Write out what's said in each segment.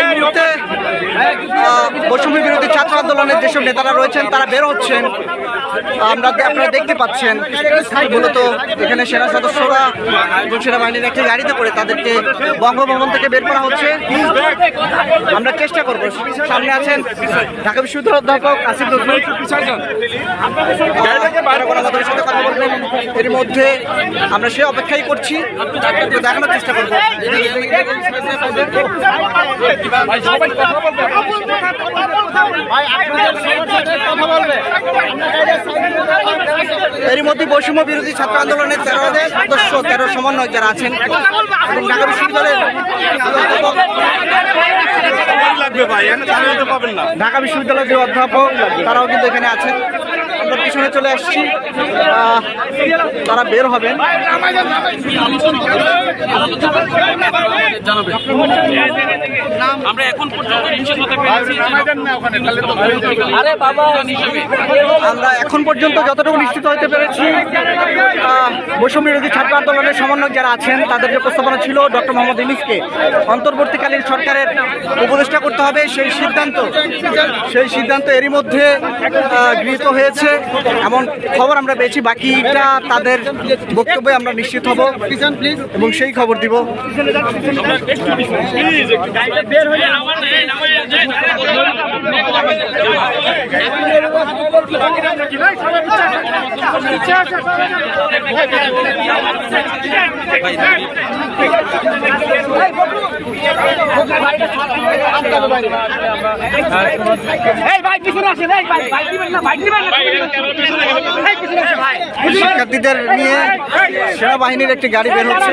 এই মুহূর্তে বিরোধী ছাত্র আন্দোলনের যেসব নেতারা রয়েছেন তারা বের হচ্ছেন। আমরা আপনারা দেখতে পাচ্ছেন? মূলত এখানে সেনা সদস্যরা এবং সেনাবাহিনীর একটি গাড়িতে করে তাদেরকে বঙ্গভবন থেকে বের করা হচ্ছে। আমরা চেষ্টা করব। সামনে আছেন ঢাকা বিশ্ববিদ্যালয়ের অধ্যাপক আসিফ সাথে কথা বলবেন এর মধ্যে আমরা সে অপেক্ষাই করছি। দেখানোর চেষ্টা করব। এর মধ্যে বৈষম্য বিরোধী ছাত্র আন্দোলনের তেরো সদস্য তেরো সমন্বয় যারা আছেন এবং ঢাকা বিশ্ববিদ্যালয়ের ঢাকা বিশ্ববিদ্যালয়ের যে অধ্যাপক তারাও কিন্তু এখানে আছেন। আমরা পিছনে চলে আসছি। তারা বের হবেন। আমরা এখন আমরা এখন পর্যন্ত যতটুকু নিশ্চিত হতে পেরেছি বৈষম্য বিরোধী ছাত্র আন্দোলনের সমন্বয়ক যারা আছেন তাদের যে প্রস্তাবনা ছিল ডক্টর মোহাম্মদ ইউনুসকে অন্তর্বর্তীকালীন সরকারের উপদেষ্টা করতে হবে সেই সিদ্ধান্ত সেই সিদ্ধান্ত এরই মধ্যে গৃহীত হয়েছে। এমন খবর আমরা পেয়েছি। বাকিটা তাদের বক্তব্যে আমরা নিশ্চিত হব। এবং সেই খবর দিব। এই শিক্ষার্থীদের নিয়ে সেনাবাহিনীর একটি গাড়ি বের হচ্ছে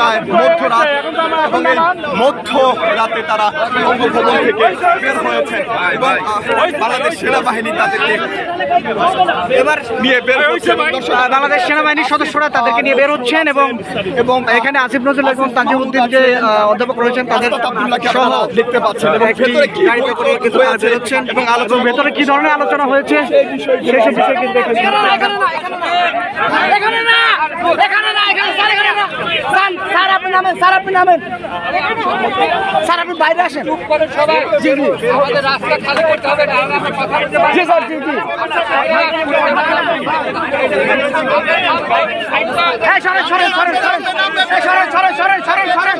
তাই মধ্যরাত এবং এই মধ্য রাতে তারা বঙ্গভবন থেকে বের হয়েছে এবং বাংলাদেশ সেনাবাহিনী তাদেরকে এবার নিয়ে বের হচ্ছে বাংলাদেশ সেনাবাহিনীর সদস্যরা তাদেরকে নিয়ে বের হচ্ছেন এবং এবং এখানে আসিফ নজরুল এবং তাজিমুদ্দিন যে অধ্যাপক রয়েছেন তাদের সহ দেখতে পাচ্ছেন এবং ভেতরে কি হচ্ছেন এবং আলোচনা ভেতরে কি ধরনের আলোচনা হয়েছে? সেই সব বিষয়ে কিন্তু এখানে এখানে না। এখানে না, এখানে স্যার, এখানে না। স্যার আপনি নামেন, স্যার, আপনি নামেন। স্যার, আপনি বাইরে আসেন। জি জি। আমাদের রাস্তা খালি করতে হবে জি, স্যার, জি জি। এই, সরেন সরেন সরেন সরেন। এই, সরেন সরেন সরেন সরেন সরেন।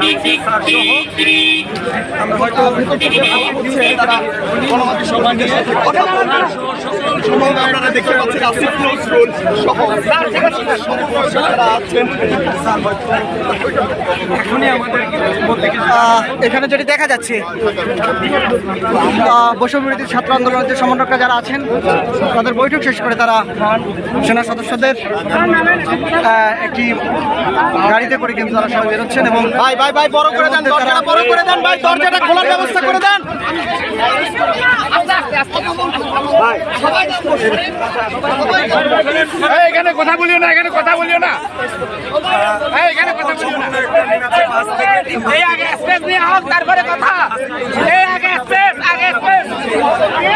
দেখতে এখানে যেটি দেখা যাচ্ছে আহ, বৈষম্য ছাত্র আন্দোলনের যে সমন্বয়করা যারা আছেন তাদের বৈঠক শেষ করে তারা সেনা সদস্যদের একটি গাড়িতে করে কিন্তু তারা সবাই বেরোচ্ছেন এবং ভাই ভাই ভাই, বড় করে দেন, দরজাটা বড় করে দেন, ভাই, দরজাটা খোলার ব্যবস্থা করে দেন। এখানে কথা বলিও না, এখানে কথা বলিও না। এখানে কথা বলিও না। এই আগে স্পেস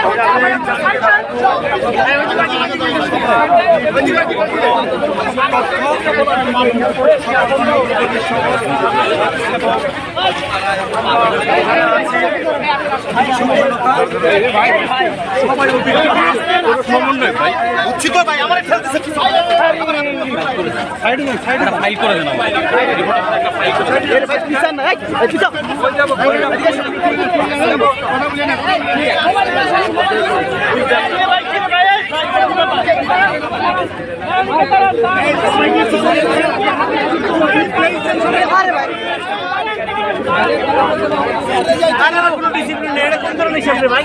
আগে স্পেস ভাই